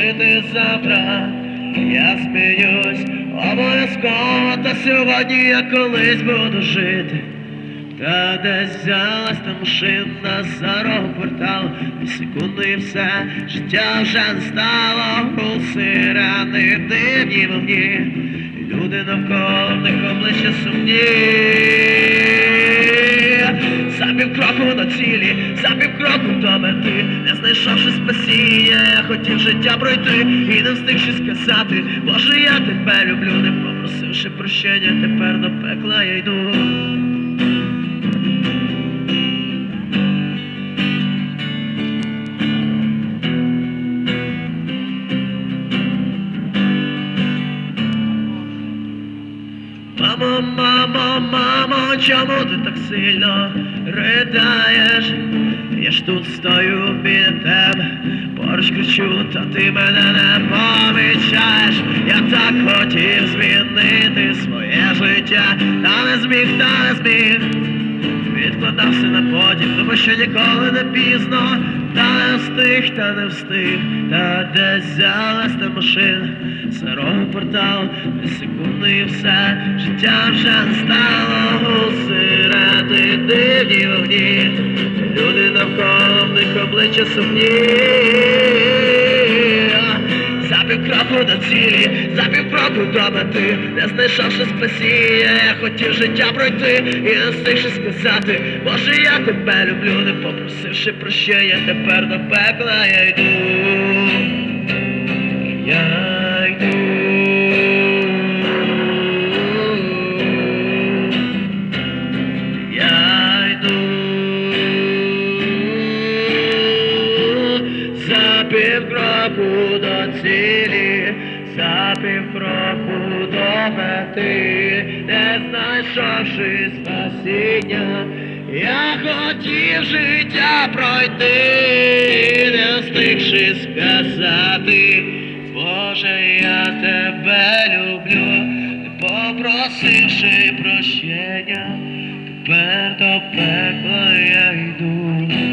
жити завтра. Я сміюсь, обов'язково, та сьогодні я колись буду жити. Та десь взялась та машина за рогом квартал І секунди і все, життя вже стало Гул сирени, дивні вогні І Люди навколо них обличчя сумні За півкроку до цілі, за півкроку до мети Не знайшовши спасіння, я хотів життя пройти І не встигши сказати, Боже, я тебе люблю, не попросивши прощення, тепер до пекла я йду. Мамо, мамо, мамо, чому ти так сильно ридаєш? Я ж тут стою біля тебе, поруч кричу, та ти мене не помічаєш. Я так хотів змінити своє життя, та не зміг, та не зміг. Відкладався на потім, тому що ніколи не пізно, та не встиг, та не встиг, та десь взялась та машина, старого порталу, без секунди і все, життя вже стало усереди дивні вогні, обличчя сумні. За півкроку до цілі, за півкроку до мети, не знайшовши спасіння, я хотів життя пройти і не встигши сказати, Боже, я тебе люблю, не попросивши прощення, тепер до пекла я йду. За півкроку до цілі, за півкроку до мети, не знайшовши спасіння, я хотів життя пройти, не встигши сказати, Боже, я тебе люблю, попросивши прощення, тепер до пекла я йду.